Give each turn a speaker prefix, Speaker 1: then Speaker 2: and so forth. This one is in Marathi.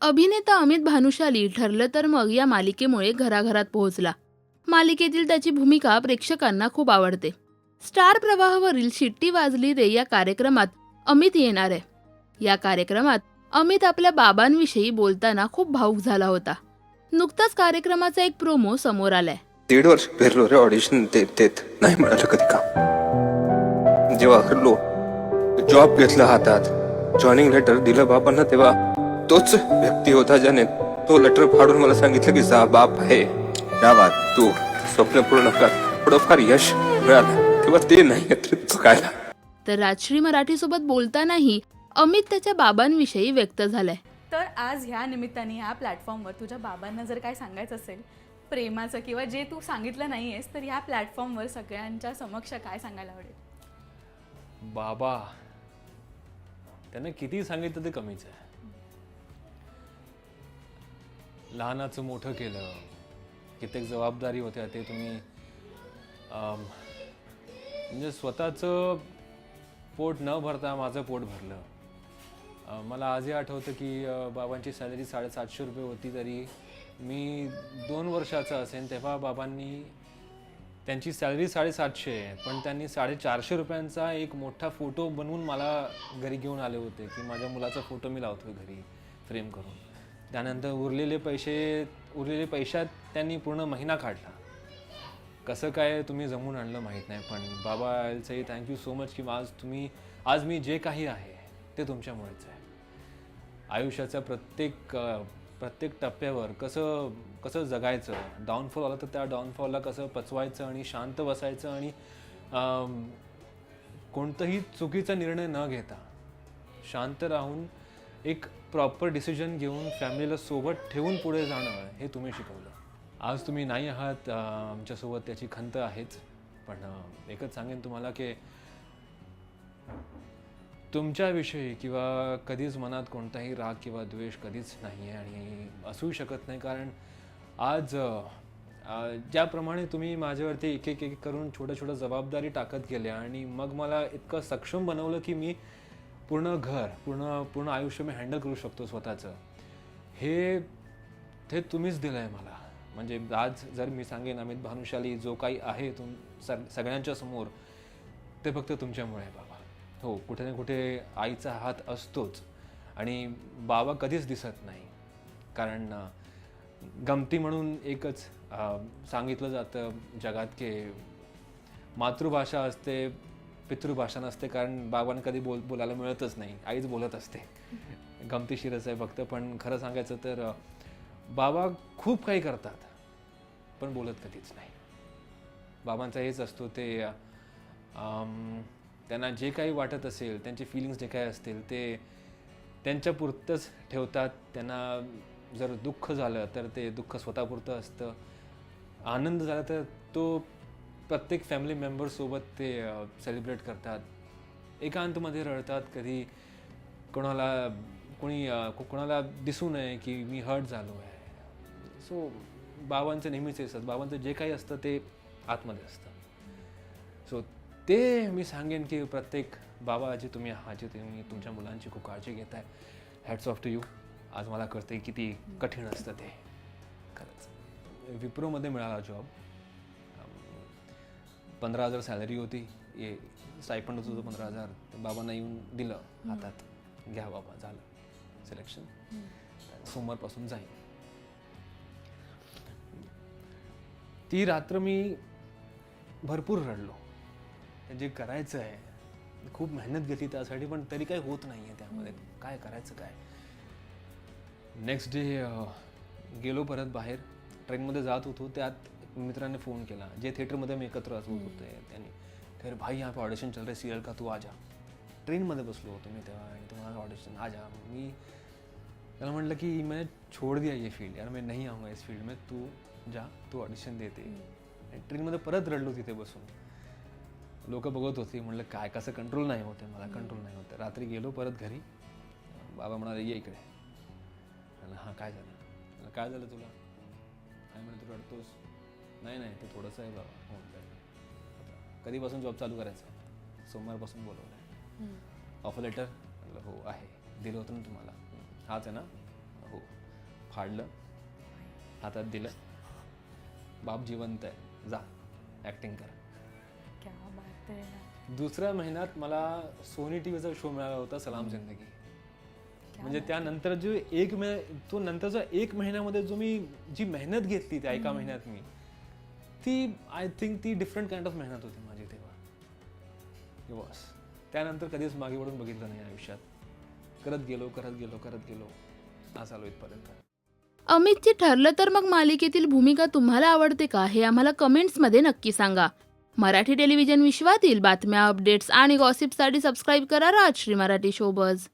Speaker 1: अभिनेता अमित भानुशाली ठरलं तर मग या मालिकेमुळे घराघरात पोहोचला. मालिकेतील त्याची भूमिका प्रेक्षकांना खूप आवडते. स्टार प्रवाहावरील शिट्टी वाजली रे या कार्यक्रमात अमित येणार आहे. या कार्यक्रमात अमित आपल्या बाबांविषयी बोलताना खूप भाऊक झाला होता. नुकताच कार्यक्रमाचा एक प्रोमो समोर आलाय.
Speaker 2: दीड वर्ष फिरलो रे ऑडिशन देत देत. नाही मिळालं कधी का? जेव्हा हरलो जॉब घेतला हातात. जॉईनिंग लेटर दिलं बाबांना तेव्हा तोच व्यक्ती होता ज्याने तो लेटर फाडून मला सांगितलं की जा बाप आहे.
Speaker 3: क्या बात
Speaker 2: तू स्वप्न पूर्ण कर. थोडंफार यश मिळालं. तेव्हा ते नाही तर काय
Speaker 1: तर राजश्री मराठीसोबत बोलतानाही अमित त्याच्या बाबांविषयी व्यक्त झालाय.
Speaker 4: तर आज ह्या निमित्ताने ह्या प्लॅटफॉर्मवर तुझ्या बाबांना जर काय सांगायचं असेल प्रेमाचं किंवा जे तू सांगितलं नाही आहेस तर ह्या प्लॅटफॉर्मवर सगळ्यांच्या समक्ष काय सांगायला आवडेल?
Speaker 5: बाबा त्यानं किती सांगितलं ते कमीच आहे. लहानाचं मोठं केलं कित्येक जबाबदारी होत्या ते तुम्ही म्हणजे स्वतःचं पोट न भरता माझं पोट भरलं. मला आजही आठवतं की बाबांची सॅलरी साडेसातशे रुपये होती तरी मी दोन वर्षाचा असेल तेव्हा बाबांनी त्यांची सॅलरी साडेसातशे आहे पण त्यांनी साडेचारशे रुपयांचा एक मोठा फोटो बनवून मला घरी घेऊन आले होते की माझ्या मुलाचा फोटो मी लावतो घरी फ्रेम करून. त्यानंतर उरलेले पैसे उरलेले पैशात त्यांनी पूर्ण महिना काढला. कसं काय तुम्ही जमून आणलं माहीत नाही पण बाबा I say thank you so much की आज तुम्ही आज मी जे काही आहे ते तुमच्यामुळेच आहे. आयुष्याच्या प्रत्येक प्रत्येक टप्प्यावर कसं कसं जगायचं डाऊनफॉल आला तर त्या डाऊनफॉलला कसं पचवायचं आणि शांत बसायचं आणि कोणतंही चुकीचा निर्णय न घेता शांत राहून एक प्रॉपर डिसिजन घेऊन फॅमिलीला सोबत ठेवून पुढे जाणं हे तुम्ही शिकवलं. आज तुम्ही नाही आहात आमच्यासोबत त्याची खंत आहेच. पण एकच सांगेन तुम्हाला की तुमच्याविषयी किंवा कधीच मनात कोणताही राग किंवा द्वेष कधीच नाही आहे आणि असूही शकत नाही. कारण आज ज्याप्रमाणे तुम्ही माझ्यावरती एक एक एक करून छोट्या छोट्या जबाबदारी टाकत गेल्या आणि मग मला इतकं सक्षम बनवलं की मी पूर्ण घर पूर्ण पूर्ण आयुष्य मी हँडल करू शकतो स्वतःचं. हे ते तुम्हीच दिलं आहे मला. म्हणजे आज जर मी सांगेन अमित भानुशाली जो काही आहे तुम सग सगळ्यांच्या समोर ते फक्त तुमच्यामुळे आहे बाबा. हो कुठे ना कुठे आईचा हात असतोच. आणि बाबा कधीच दिसत नाही. कारण गमती म्हणून एकच सांगितलं जातं जगात की मातृभाषा असते पितृभाषा नसते कारण बाबांना कधी बोल बोलायला मिळतच नाही. आईच बोलत असते. गमतीशीरच आहे फक्त पण खरं सांगायचं तर बाबा खूप काही करतात पण बोलत कधीच नाही. बाबांचा हेच असतो ते त्यांना जे काही वाटत असेल त्यांचे फिलिंग्स जे काही असतील ते त्यांच्या पुरतंच ठेवतात. त्यांना जर दुःख झालं तर ते दुःख स्वतःपुरतं असतं. आनंद झाला तर तो प्रत्येक फॅमिली मेंबरसोबत ते सेलिब्रेट करतात. एकांतमध्ये रडतात कधी कोणाला कोणी को- कोणाला दिसू नये की मी हर्ट झालो आहे. सो बाबांचं नेहमीच असतात बाबांचं जे काही असतं ते आतमध्ये असतं. सो ते मी सांगेन की प्रत्येक बाबा जे तुम्ही आहात जे तुम्ही तुमच्या मुलांची खूप काळजी घेताय हॅट्स ऑफ टू यू आज मला कळते किती कठीण असतं ते. खरंच. विप्रोमध्ये मिळाला जॉब पंधरा हजार सॅलरी होती. ये स्टायपंड होतं पंधरा हजार. ते बाबांना येऊन दिलं हातात. घ्या बाबा झालं. सिलेक्शन सोमवारपासून जाईन ती रात्र मी भरपूर रडलो. जे करायचं आहे खूप मेहनत घेतली त्यासाठी पण तरी काही होत नाही आहे त्यामध्ये काय करायचं काय? नेक्स्ट डे गेलो परत बाहेर. ट्रेनमध्ये जात होतो. त्यात मित्राने फोन केला. जे थिएटरमध्ये मी एकत्र असत होते त्यांनी. तर भाई यहाँ पे ऑडिशन चल रहे सीरियल का तू आ जा. ट्रेनमध्ये बसलो होतो मी तेव्हा आणि तुम्हाला ऑडिशन आ जा. मी त्याला म्हटलं की मैं छोड़ दिया ये फील्ड यार मैं नहीं आऊँगा इस फील्ड में. तू जा तू ऑडिशन देते आणि ट्रेनमध्ये परत रडलो तिथे बसून. लोक बघत होती म्हणलं काय कसं कंट्रोल नाही होते मला कंट्रोल नाही होतं रात्री गेलो परत घरी. बाबा म्हणाले ये इकडे. हां काय झालं? काय झालं तुला? काय म्हणे तू रडतोस. नाही नाही ते थोडंसं आहे बाबा हो काय आता कधीपासून जॉब चालू करायचा? सोमवारपासून बोलवलं आहे. ऑफर लेटर म्हटलं हो आहे. दिलं होतं ना तुम्हाला? "हं, हाच आहे ना? हो. फाडलं. हातात दिलं. बाप जिवंत आहे. जा ॲक्टिंग कर. दुसऱ्या महिन्यात मला सोनी टी व्हीचा शो मिळाला होता सलाम जिंदगी. म्हणजे त्यानंतर जो एक महिना तो नंतरचा एक महिन्यामध्ये जो मी जी मेहनत घेतली त्या एका महिन्यात मी ती आय थिंक ती डिफरंट काइंड ऑफ मेहनत होती माझी तेव्हा. बस त्यानंतर कधीच मागे वळून बघितलं नाही आयुष्यात. करत गेलो करत गेलो करत गेलो. आज आलो इथपर्यंत.
Speaker 1: अमितची ठरलं तर मग मालिकेतील भूमिका तुम्हाला आवडते का? हे आम्हाला कमेंट्समध्ये नक्की सांगा. मराठी टेलिव्हिजन विश्वातील बातम्या अपडेट्स आणि गॉसिपसाठी सबस्क्राईब करा राजश्री मराठी शोबज